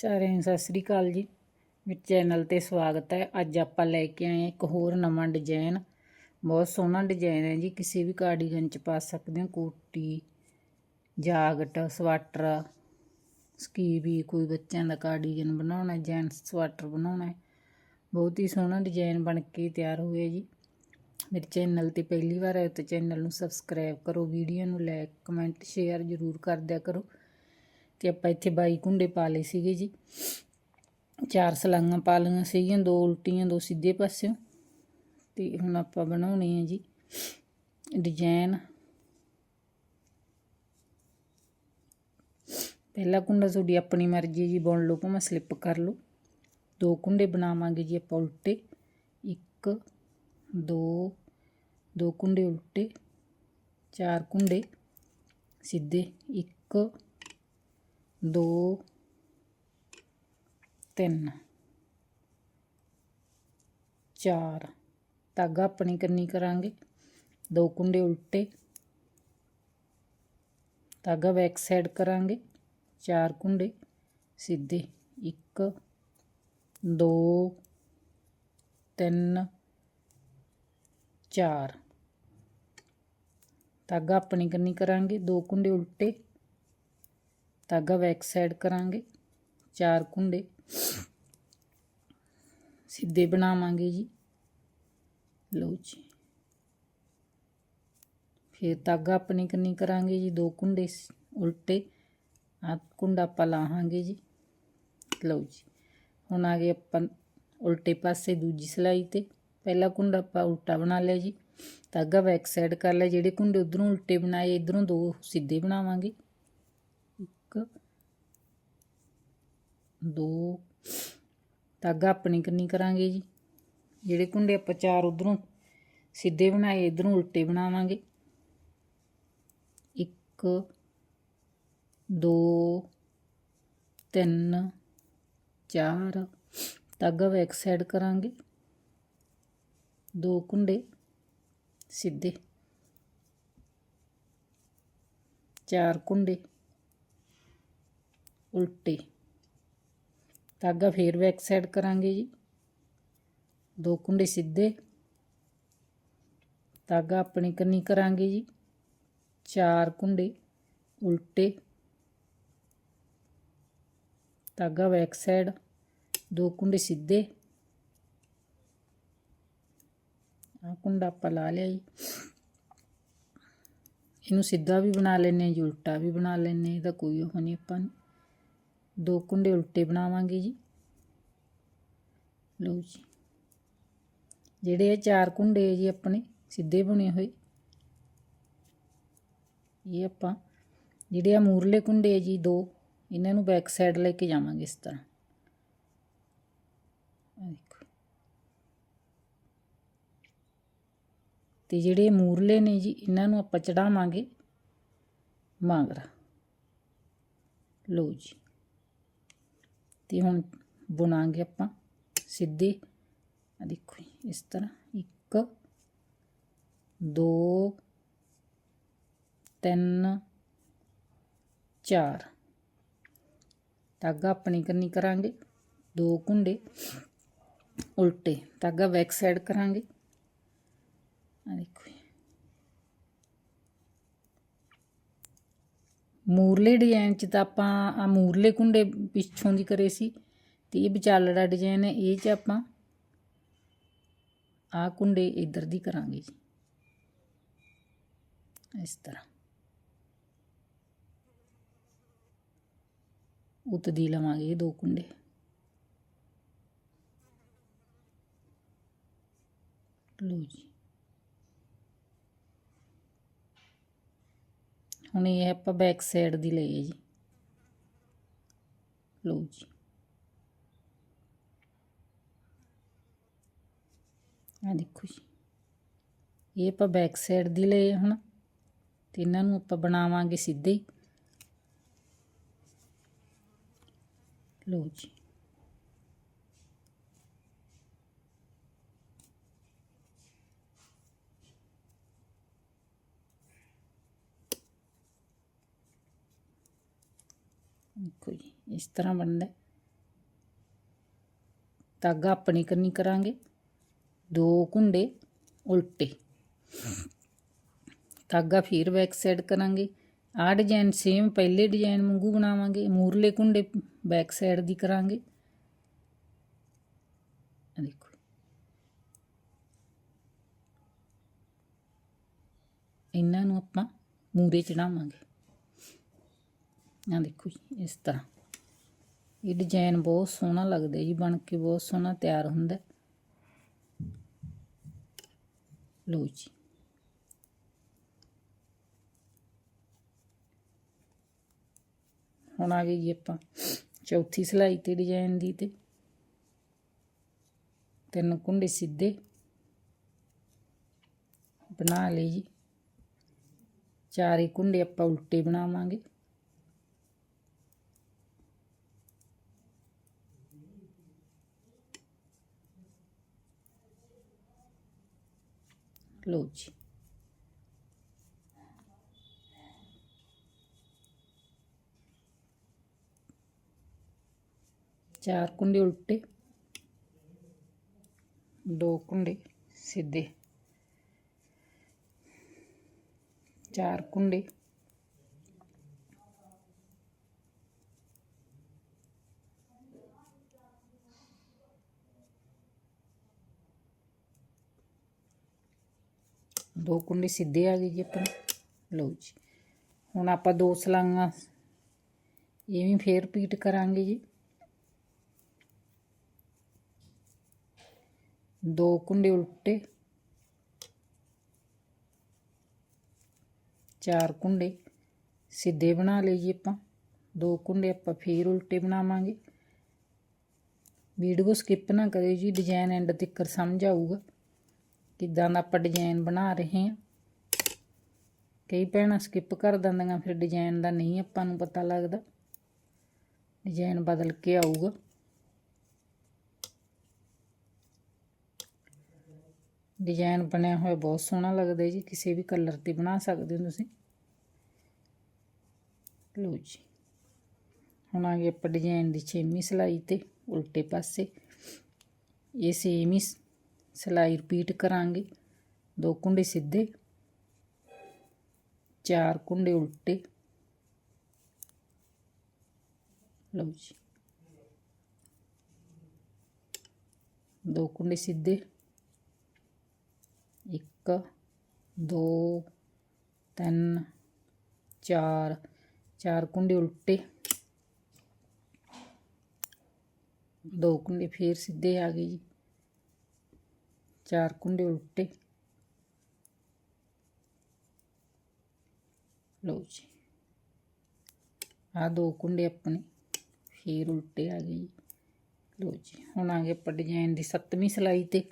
ਸਾਰਿਆਂ ਨੂੰ ਸਤਿ ਸ੍ਰੀ ਅਕਾਲ ਜੀ। ਮੇਰੇ ਚੈਨਲ ਤੇ ਸਵਾਗਤ ਹੈ। ਅੱਜ ਆਪਾਂ ਲੈ ਕੇ ਆਏ ਹਾਂ ਇੱਕ ਹੋਰ ਨਵਾਂ ਡਿਜ਼ਾਈਨ। ਬਹੁਤ ਸੋਹਣਾ ਡਿਜ਼ਾਈਨ ਹੈ ਜੀ। ਕਿਸੇ ਵੀ ਕਾਰਡੀਗਨ ਚ ਪਾ ਸਕਦੇ ਹੋ। ਕੋਟੀ ਜਾਗਟ ਸਵਾਟਰ ਸਕੀਵੀ ਕੋਈ ਬੱਚਿਆਂ ਦਾ ਕਾਰਡੀਗਨ ਬਣਾਉਣਾ, ਜੈਂਟਸ ਸਵਾਟਰ ਬਣਾਉਣਾ ਬਹੁਤ ਹੀ ਸੋਹਣਾ ਡਿਜ਼ਾਈਨ ਬਣ ਕੇ ਤਿਆਰ ਹੋਇਆ ਜੀ। ਮੇਰੇ ਚੈਨਲ ਤੇ ਪਹਿਲੀ ਵਾਰ ਆਏ ਤਾਂ ਚੈਨਲ ਨੂੰ ਸਬਸਕ੍ਰਾਈਬ ਕਰੋ। ਵੀਡੀਓ ਨੂੰ ਲਾਈਕ, ਕਮੈਂਟ, ਸ਼ੇਅਰ ਜ਼ਰੂਰ ਕਰ ਦਿਆ ਕਰੋ। ਤੇ ਆਪਾਂ ਇੱਥੇ ਬਾਈ ਕੁੰਡੇ ਪਾ ਲਏ ਸੀਗੇ ਜੀ। ਚਾਰ ਸਲਾਂਗਾਂ ਪਾ ਲਈਆਂ ਸੀਗੀਆਂ, ਦੋ ਉਲਟੀਆਂ, ਦੋ ਸਿੱਧੇ ਪਾਸਿਓਂ। ਤੇ ਹੁਣ ਆਪਾਂ ਬਣਾਉਣੇ ਆ ਜੀ ਡਿਜ਼ਾਈਨ। ਪਹਿਲਾ ਕੁੰਡਾ ਤੁਹਾਡੀ ਆਪਣੀ ਮਰਜ਼ੀ ਜੀ, ਬੁਣ ਲਓ, ਭਾਵੇਂ ਸਲਿੱਪ ਕਰ ਲਓ। ਦੋ ਕੁੰਡੇ ਬਣਾਵਾਂਗੇ ਜੀ ਆਪਾਂ ਉਲਟੇ। ਇੱਕ, ਦੋ ਦੋ ਕੁੰਡੇ ਉਲਟੇ, ਚਾਰ ਕੁੰਡੇ ਸਿੱਧੇ। ਇੱਕ ਦੋ ਤਿੰਨ ਚਾਰ ਧਾਗਾ ਆਪਣੀ ਕੰਨੀ ਕਰਾਂਗੇ? ਦੋ ਕੁੰਡੇ ਉਲਟੇ। ਧਾਗਾ ਬੈਕ ਸਾਈਡ ਕਰਾਂਗੇ। ਚਾਰ ਕੁੰਡੇ। ਸਿੱਧੇ। ਇੱਕ, ਦੋ, ਤਿੰਨ, ਚਾਰ। ਧਾਗਾ ਆਪਣੀ ਕੰਨੀ ਕਰਾਂਗੇ? ਦੋ ਕੁੰਡੇ ਉਲਟੇ। ਧਾਗਾ ਬੈਕ ਸਾਈਡ ਕਰਾਂਗੇ, ਚਾਰ ਕੁੰਡੇ। ਸਿੱਧੇ ਬਣਾਵਾਂਗੇ ਜੀ। ਲਓ ਜੀ। ਫਿਰ ਧਾਗਾ ਆਪਣੀ ਕੰਨੀ ਕਰਾਂਗੇ ਜੀ? ਦੋ ਕੁੰਡੇ ਉਲਟੇ। ਆ ਕੁੰਡਾ ਆਪਾਂ ਲਾਹਾਂਗੇ ਜੀ। ਲਓ ਜੀ। ਹੁਣ ਆ ਗਏ ਆਪਾਂ ਉਲਟੇ ਪਾਸੇ ਦੂਜੀ ਸਲਾਈ ਤੇ। ਪਹਿਲਾ ਕੁੰਡਾ ਆਪਾਂ ਉਲਟਾ ਬਣਾ ਲਿਆ ਜੀ। ਧਾਗਾ ਬੈਕ ਸਾਈਡ ਕਰ ਲਿਆ। ਜਿਹੜੇ ਕੁੰਡੇ ਉਧਰੋਂ ਉਲਟੇ ਬਣਾਏ, ਇਧਰੋਂ ਦੋ ਸਿੱਧੇ ਬਣਾਵਾਂਗੇ। ਇੱਕ, ਦੋ, ਧਾਗਾ ਆਪਣੀ ਕੰਨੀ ਕਰਾਂਗੇ ਜੀ? ਜਿਹੜੇ ਕੁੰਡੇ ਆਪਾਂ ਚਾਰ ਉਧਰੋਂ ਸਿੱਧੇ ਬਣਾਏ, ਇਧਰੋਂ ਉਲਟੇ ਬਣਾਵਾਂਗੇ। ਇੱਕ, ਦੋ, ਤਿੰਨ, ਚਾਰ, ਧਾਗਾ ਬੈਕ ਸਾਈਡ ਕਰਾਂਗੇ। ਦੋ ਕੁੰਡੇ ਸਿੱਧੇ। ਚਾਰ ਕੁੰਡੇ। ਉਲਟੇ। ਧਾਗਾ ਫੇਰ ਬੈਕ ਸਾਈਡ ਕਰਾਂਗੇ ਜੀ। ਦੋ ਕੁੰਡੇ ਸਿੱਧੇ। ਧਾਗਾ ਆਪਣੀ ਕੰਨੀ ਕਰਾਂਗੇ ਜੀ। ਚਾਰ ਕੁੰਡੇ ਉਲਟੇ। ਧਾਗਾ ਬੈਕ ਸਾਈਡ ਦੋ ਕੁੰਡੇ ਸਿੱਧੇ। ਆ ਕੁੰਡਾ ਆਪਾਂ ਲਾ ਲਿਆ ਜੀ। ਇਹਨੂੰ ਸਿੱਧਾ ਵੀ ਬਣਾ ਲੈਨੇ ਜੀ, ਉਲਟਾ ਵੀ ਬਣਾ ਲੈਨੇ ਇਹਦਾ ਕੋਈ ਉਹ ਨਹੀਂ ਆਪਾਂ ਨੂੰ ਦੋ ਕੁੰਡੇ ਉਲਟੇ ਬਣਾਵਾਂਗੇ ਜੀ। ਲਓ ਜੀ। ਜਿਹੜੇ ਇਹ ਚਾਰ ਕੁੰਡੇ ਜੀ ਆਪਣੇ, ਸਿੱਧੇ ਬਣੇ ਹੋਏ। ਇਹ ਆਪਾਂ, ਜਿਹੜੇ ਆ ਮੂਰਲੇ ਕੁੰਡੇ ਹੈ ਜੀ ਦੋ, ਇਹਨਾਂ ਨੂੰ ਬੈਕ ਸਾਈਡ ਲੈ ਕੇ ਜਾਵਾਂਗੇ ਇਸ ਤਰ੍ਹਾਂ। ਦੇਖੋ। ਤੇ ਜਿਹੜੇ ਮੂਰਲੇ ਨੇ ਜੀ, ਇਹਨਾਂ ਨੂੰ ਆਪਾਂ ਚੜਾਵਾਂਗੇ ਮਾਂਗਰਾ। ਲਓ ਜੀ। ਤੇ ਹੁਣ ਬੁਣਾਂਗੇ ਆਪਾਂ ਸਿੱਧੇ। ਆ ਦੇਖੋ ਜੀ, ਇਸ ਤਰ੍ਹਾਂ ਇੱਕ ਦੋ ਤਿੰਨ ਚਾਰ। ਧਾਗਾ ਆਪਣੀ ਕਰਨੀ ਕਰਾਂਗੇ ਦੋ ਕੁੰਡੇ। ਉਲਟੇ ਧਾਗਾ ਬੈਕ ਸਾਈਡ ਕਰਾਂਗੇ। ਆ ਦੇਖੋ ਜੀ। ਮੂਰਲੇ ਡਿਜ਼ਾਈਨ ਚ ਤਾਂ ਆਪਾਂ ਆ ਮੂਰਲੇ ਕੁੰਡੇ ਪਿੱਛੋਂ ਦੀ ਕਰੇ ਸੀ ਤੇ ਇਹ ਵਿਚਾਲੜਾ ਡਿਜ਼ਾਈਨ ਹੈ, ਇਹ ਚ ਆਪਾਂ ਆ ਕੁੰਡੇ ਇੱਧਰ ਦੀ ਕਰਾਂਗੇ ਜੀ। ਇਸ ਤਰ੍ਹਾਂ। ਉਤ ਦੀ ਲਵਾਂਗੇ ਇਹ ਦੋ ਕੁੰਡੇ। ਲਓ ਜੀ। ਹੁਣ ਇਹ ਆਪਾਂ ਬੈਕ ਸਾਈਡ ਦੀ ਲਈਏ ਜੀ। ਲਓ ਜੀ। ਆ ਦੇਖੋ ਜੀ। ਇਹ ਆਪਾਂ ਬੈਕ ਸਾਈਡ ਦੀ ਲਏ ਹੁਣ। ਤੇ ਇਹਨਾਂ ਨੂੰ ਆਪਾਂ ਬਣਾਵਾਂਗੇ ਸਿੱਧੇ ਹੀ। ਲਓ ਜੀ ਦੇਖੋ ਜੀ ਇਸ ਤਰ੍ਹਾਂ ਬਣਦਾ ਧਾਗਾ ਆਪਣੀ ਕਰਨੀ ਕਰਾਂਗੇ। ਦੋ ਕੁੰਡੇ ਉਲਟੇ। ਧਾਗਾ ਫਿਰ ਬੈਕ ਸਾਈਡ ਕਰਾਂਗੇ। ਆਹ ਡਿਜ਼ਾਈਨ ਸੇਮ ਪਹਿਲੇ ਡਿਜ਼ਾਈਨ ਵਾਂਗੂ ਬਣਾਵਾਂਗੇ। ਮੂਰਲੇ ਕੁੰਡੇ ਬੈਕ ਸਾਈਡ ਦੀ ਕਰਾਂਗੇ। ਦੇਖੋ। ਇਹਨਾਂ ਨੂੰ ਆਪਾਂ ਮੂਰੇ ਚੜਾਵਾਂਗੇ। ਆ ਦੇਖੋ ਜੀ, ਇਸ ਤਰ੍ਹਾਂ। ਇਹ ਡਿਜ਼ਾਈਨ ਬਹੁਤ ਸੋਹਣਾ ਲੱਗਦਾ ਜੀ, ਬਣ ਕੇ ਬਹੁਤ ਸੋਹਣਾ ਤਿਆਰ ਹੁੰਦਾ। ਲੋ ਜੀ। ਹੁਣ ਆ ਗਈ ਜੀ ਆਪਾਂ ਚੌਥੀ ਸਿਲਾਈ ਤੇ ਡਿਜ਼ਾਈਨ ਦੀ ਤੇ। ਤਿੰਨ ਕੁੰਡੇ ਸਿੱਧੇ। ਬਣਾ ਲਈ ਜੀ। ਚਾਰੇ ਕੁੰਡੇ ਆਪਾਂ ਉਲਟੇ ਬਣਾਵਾਂਗੇ। ਲਓ ਜੀ ਚਾਰ ਕੁੰਡੇ ਉਲਟੇ ਦੋ ਕੁੰਡੇ ਸਿੱਧੇ ਚਾਰ ਕੁੰਡੇ ਦੋ ਕੁੰਡੇ ਸਿੱਧੇ ਆ ਗਏ ਜੀ ਆਪਣੇ ਲਓ ਜੀ। ਹੁਣ ਆਪਾਂ ਦੋ ਸਲਾਈਆਂ ਇਵੇਂ ਫੇਰ ਰਿਪੀਟ ਕਰਾਂਗੇ ਜੀ। ਦੋ ਕੁੰਡੇ ਉਲਟੇ। ਚਾਰ ਕੁੰਡੇ ਸਿੱਧੇ ਬਣਾ ਲਏ ਜੀ ਆਪਾਂ। ਦੋ ਕੁੰਡੇ ਆਪਾਂ ਫੇਰ ਉਲਟੇ ਬਣਾਵਾਂਗੇ। ਵੀਡੀਓ ਸਕਿਪ ਨਾ ਕਰਿਓ ਜੀ ਡਿਜ਼ਾਈਨ ਐਂਡ ਤੱਕ ਸਮਝ ਆਊਗਾ। ਕਿੱਦਾਂ ਦਾ ਆਪਾਂ ਡਿਜ਼ਾਈਨ ਬਣਾ ਰਹੇ ਹਾਂ। ਕਈ ਭੈਣਾਂ ਸਕਿਪ ਕਰ ਦਿੰਦੀਆਂ, ਫਿਰ ਡਿਜ਼ਾਈਨ ਦਾ ਨਹੀਂ ਆਪਾਂ ਨੂੰ ਪਤਾ ਲੱਗਦਾ। ਡਿਜ਼ਾਈਨ ਬਦਲ ਕੇ ਆਊਗਾ। ਡਿਜ਼ਾਈਨ ਬਣਿਆ ਹੋਇਆ ਬਹੁਤ ਸੋਹਣਾ ਲੱਗਦਾ ਜੀ, ਕਿਸੇ ਵੀ ਕਲਰ ਤੇ ਬਣਾ ਸਕਦੇ ਹੋ ਤੁਸੀਂ। ਲਓ ਜੀ। ਹੁਣ ਆ ਗਏ ਆਪਾਂ ਡਿਜ਼ਾਈਨ ਦੀ ਛੇਵੀਂ ਸਿਲਾਈ ਤੇ, ਉਲਟੇ ਪਾਸੇ। ਇਹ ਸੇਮ ਹੀ ਸਿਲਾਈ ਰਿਪੀਟ ਕਰਾਂਗੇ ਦੋ ਕੁੰਡੇ ਸਿੱਧੇ ਚਾਰ ਕੁੰਡੇ ਉਲਟੇ ਲਓ ਜੀ ਦੋ ਕੁੰਡੇ ਸਿੱਧੇ ਇੱਕ ਦੋ ਤਿੰਨ ਚਾਰ ਚਾਰ ਕੁੰਡੇ ਉਲਟੇ ਦੋ ਕੁੰਡੇ ਫੇਰ ਸਿੱਧੇ ਆ ਗਏ ਜੀ ਚਾਰ ਕੁੰਡੇ ਉਲਟੇ ਲਓ ਜੀ ਆ ਦੋ ਕੁੰਡੇ ਆਪਣੇ ਫੇਰ ਉਲਟੇ ਆ ਗਏ ਜੀ ਲਓ ਜੀ ਹੁਣ ਆ ਗਏ ਆਪਾਂ ਡਿਜ਼ਾਈਨ ਦੀ ਸੱਤਵੀਂ ਸਿਲਾਈ ਤੇ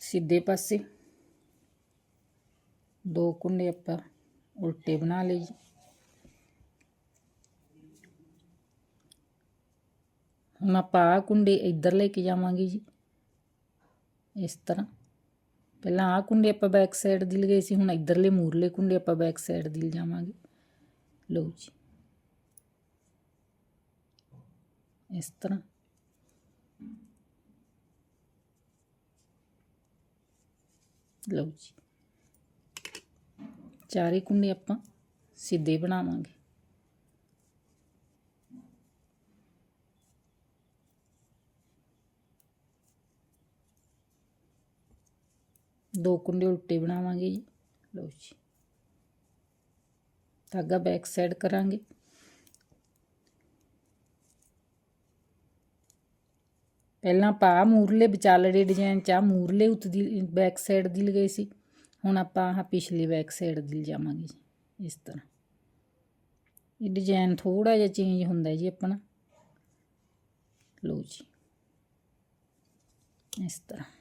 ਸਿੱਧੇ ਪਾਸੇ ਦੋ ਕੁੰਡੇ ਆਪਾਂ ਉਲਟੇ ਬਣਾ ਲਏ ਜੀ ਹੁਣ ਆਪਾਂ ਆਹ ਕੁੰਡੇ ਇੱਧਰ ਲੈ ਕੇ ਜਾਵਾਂਗੇ ਜੀ ਇਸ ਤਰ੍ਹਾਂ ਪਹਿਲਾਂ ਆਹ ਕੁੰਡੇ ਆਪਾਂ ਬੈਕ ਸਾਈਡ ਦੀ ਲਗਾਏ ਸੀ ਹੁਣ ਇੱਧਰਲੇ ਮੂਰਲੇ ਕੁੰਡੇ ਆਪਾਂ ਬੈਕ ਸਾਈਡ ਦੀ ਲਿਜਾਵਾਂਗੇ ਲਓ ਜੀ ਇਸ ਤਰ੍ਹਾਂ ਲਓ ਜੀ ਚਾਰੇ ਕੁੰਡੇ ਆਪਾਂ ਸਿੱਧੇ ਬਣਾਵਾਂਗੇ ਦੋ ਕੁੰਡੇ ਉਲਟੇ ਬਣਾਵਾਂਗੇ ਜੀ। ਲਓ ਜੀ। ਧਾਗਾ ਬੈਕ ਸਾਈਡ ਕਰਾਂਗੇ। ਪਹਿਲਾਂ ਪਾ ਮੂਰਲੇ ਵਿਚਾਲੜੇ ਡਿਜ਼ਾਈਨ ਚ ਆ ਮੂਰਲੇ ਉੱਤ ਦੀ ਬੈਕ ਸਾਈਡ ਦੀ ਲਗਾਈ ਸੀ। ਹੁਣ ਆਪਾਂ ਆਹ ਪਿਛਲੀ ਬੈਕ ਸਾਈਡ ਦੀ ਲਿਜਾਵਾਂਗੇ ਜੀ, ਇਸ ਤਰ੍ਹਾਂ। ਇਹ ਡਿਜ਼ਾਈਨ ਥੋੜਾ ਜਿਹਾ ਚੇਂਜ ਹੁੰਦਾ ਜੀ ਆਪਣਾ। ਲਓ ਜੀ। ਇਸ ਤਰ੍ਹਾਂ।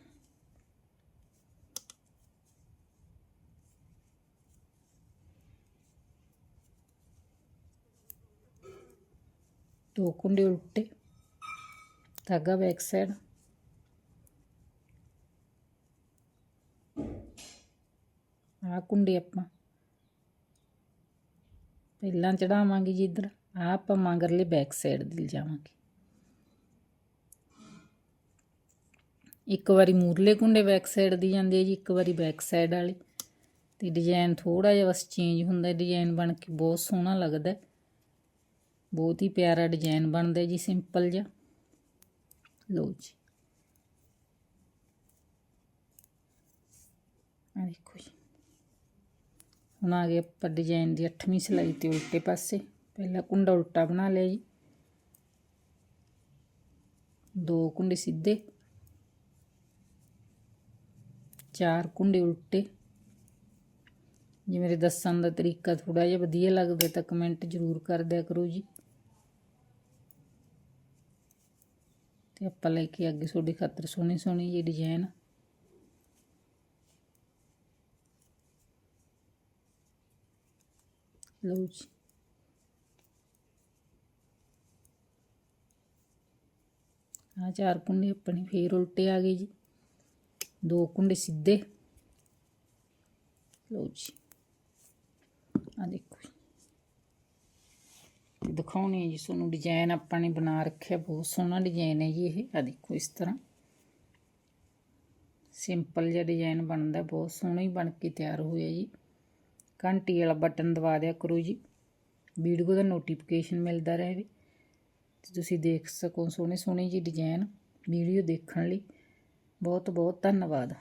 ਦੋ ਕੁੰਡੇ ਉਲਟੇ ਧਾਗਾ ਬੈਕ ਸਾਈਡ ਆ ਕੁੰਡੇ ਆਪਾਂ ਪਹਿਲਾਂ ਚੜਾਵਾਂਗੇ ਜੀ ਇੱਧਰ ਆ ਆਪਾਂ ਮਗਰਲੇ ਬੈਕ ਸਾਈਡ ਦੀ ਜਾਵਾਂਗੇ ਇੱਕ ਵਾਰੀ ਮੂਰਲੇ ਕੁੰਡੇ ਬੈਕ ਸਾਈਡ ਦੀ ਜਾਂਦੇ ਆ ਜੀ ਇੱਕ ਵਾਰੀ ਬੈਕ ਸਾਈਡ ਵਾਲੀ ਤੇ ਡਿਜ਼ਾਈਨ ਥੋੜਾ ਜਿਹਾ ਬਸ ਚੇਂਜ ਹੁੰਦਾ ਡਿਜ਼ਾਈਨ ਬਣ ਕੇ ਬਹੁਤ ਸੋਹਣਾ ਲੱਗਦਾ ਹੈ। ਬਹੁਤ ਹੀ ਪਿਆਰਾ ਡਿਜ਼ਾਈਨ ਬਣਦਾ ਜੀ, ਸਿੰਪਲ ਜਿਹਾ। ਲਓ ਜੀ। ਆ ਦੇਖੋ ਜੀ। ਹੁਣ ਆ ਗਏ ਆਪਾਂ ਡਿਜ਼ਾਈਨ ਦੀ 8ਵੀਂ ਸਿਲਾਈ ਤੇ ਉਲਟੇ ਪਾਸੇ। ਪਹਿਲਾ ਕੁੰਡਾ ਉਲਟਾ ਬਣਾ ਲਿਆ ਜੀ। ਦੋ ਕੁੰਡੇ ਸਿੱਧੇ। ਚਾਰ ਕੁੰਡੇ ਉਲਟੇ। ਜੇ ਮੇਰੇ ਦੱਸਣ ਦਾ ਤਰੀਕਾ ਥੋੜਾ ਜਿਹਾ ਵਧੀਆ ਲੱਗਦਾ ਤਾਂ ਕਮੈਂਟ ਜ਼ਰੂਰ ਕਰ ਦਿਆ ਕਰੋ ਜੀ। ਤੇ ਆਪਾਂ ਲੈ ਕੇ ਅੱਗੇ ਤੁਹਾਡੇ ਖਾਤਰ ਸੋਹਣੀ ਸੋਹਣੀ ਜੀ ਡਿਜ਼ਾਈਨ ਲਓ ਜੀ। ਆ ਚਾਰ ਕੁੰਡੇ ਆਪਣੇ ਫੇਰ ਉਲਟੇ ਆ ਗਏ ਜੀ। ਦੋ ਕੁੰਡੇ ਸਿੱਧੇ। ਲਓ ਜੀ। ਆ ਦੇਖੋ ਜੀ। ਤੇ ਦਿਖਾਉਣੇ ਹੈ ਜੀ ਤੁਹਾਨੂੰ ਡਿਜ਼ਾਈਨ ਆਪਾਂ ਨੇ ਬਣਾ ਰੱਖਿਆ, ਬਹੁਤ ਸੋਹਣਾ ਡਿਜ਼ਾਈਨ ਹੈ ਜੀ ਇਹ। ਆ ਦੇਖੋ ਇਸ ਤਰ੍ਹਾਂ। ਸਿੰਪਲ ਜਿਹਾ ਡਿਜ਼ਾਈਨ ਬਣਦਾ, ਬਹੁਤ ਸੋਹਣਾ ਹੀ ਬਣ ਕੇ ਤਿਆਰ ਹੋਇਆ ਜੀ। ਘੰਟੀ ਵਾਲਾ ਬਟਨ ਦਬਾ ਦਿਆ ਕਰੋ ਜੀ। ਵੀਡੀਓ ਦਾ ਨੋਟੀਫਿਕੇਸ਼ਨ ਮਿਲਦਾ ਰਹੇ। ਤੇ ਤੁਸੀਂ ਦੇਖ ਸਕੋ ਸੋਹਣੇ ਸੋਹਣੇ ਜੀ ਡਿਜ਼ਾਈਨ ਵੀਡੀਓ ਦੇਖਣ ਲਈ ਬਹੁਤ ਬਹੁਤ ਧੰਨਵਾਦ।